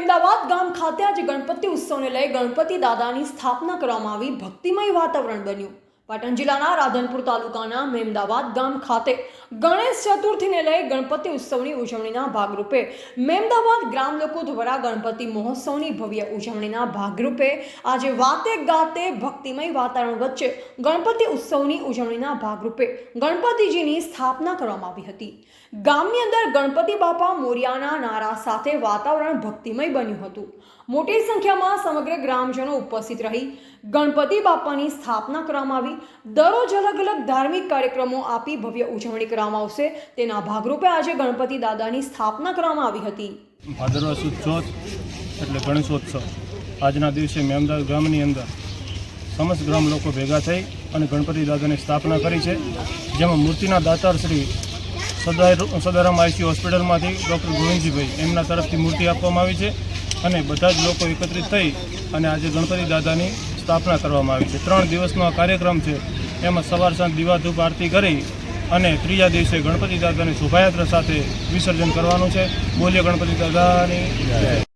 મેમદાવાદ ગામ ખાતે આજે ગણપતિ ઉત્સવને લઈ ગણપતિ દાદાની સ્થાપના કરવામાં આવી ભક્તિમય વાતાવરણ બન્યું. પાટણ જિલ્લાના રાધનપુર તાલુકાના મેમદાવાદ ગામ ખાતે ગણેશ ચતુર્થીને લઈ ગણપતિ ઉત્સવની ઉજવણીના ભાગરૂપે મેમદાવાદ ગ્રામ લોકો દ્વારા ગણપતિ મહોત્સવની ભવ્ય ઉજવણીના ભાગરૂપે આજે વાતે ગાતે ભક્તિમય વાતાવરણ વચ્ચે ગણપતિ ઉત્સવની ઉજવણીના ભાગરૂપે ગણપતિજીની સ્થાપના કરવામાં આવી હતી. ગામની અંદર ગણપતિ બાપા મોરિયાના નારા સાથે વાતાવરણ ભક્તિમય બન્યું હતું. મોટી સંખ્યામાં સમગ્ર ગ્રામજનો ઉપસ્થિત રહી ગણપતિ બાપાની સ્થાપના કરવામાં આવી. દરરોજ અલગ અલગ ધાર્મિક કાર્યક્રમો આપી ભવ્ય ઉજવણી કરવામાં આવશે. તેના ભાગરૂપે આજે ગણપતિ દાદાની સ્થાપના કરવામાં આવી હતી. ભાદરવા સુદ ચોથ એટલે ગણેશોત્સવ. આજના દિવસે મેમદાસ ગામની અંદર સમસ્ત ગ્રામ લોકો ભેગા થઈ અને ગણપતિ દાદાની સ્થાપના કરી છે. જેમાં મૂર્તિના દાતાર શ્રી સદાય સદારામ આઈસી હોસ્પિટલમાંથી ડૉક્ટર ગોવિંદજીભાઈ એમના તરફથી મૂર્તિ આપવામાં આવી છે અને બધા જ લોકો એકત્રિત થઈ અને આજે ગણપતિ દાદાની સ્થાપના કરવામાં આવી છે. ત્રણ દિવસનો આ કાર્યક્રમ છે. એમાં સવાર સાંજ દીવાધૂપ આરતી કરી અને ત્રીજા દિવસે ગણપતિ દાદાની શોભાયાત્રા સાથે વિસર્જન કરવાનું છે. બોલીએ ગણપતિ દાદાની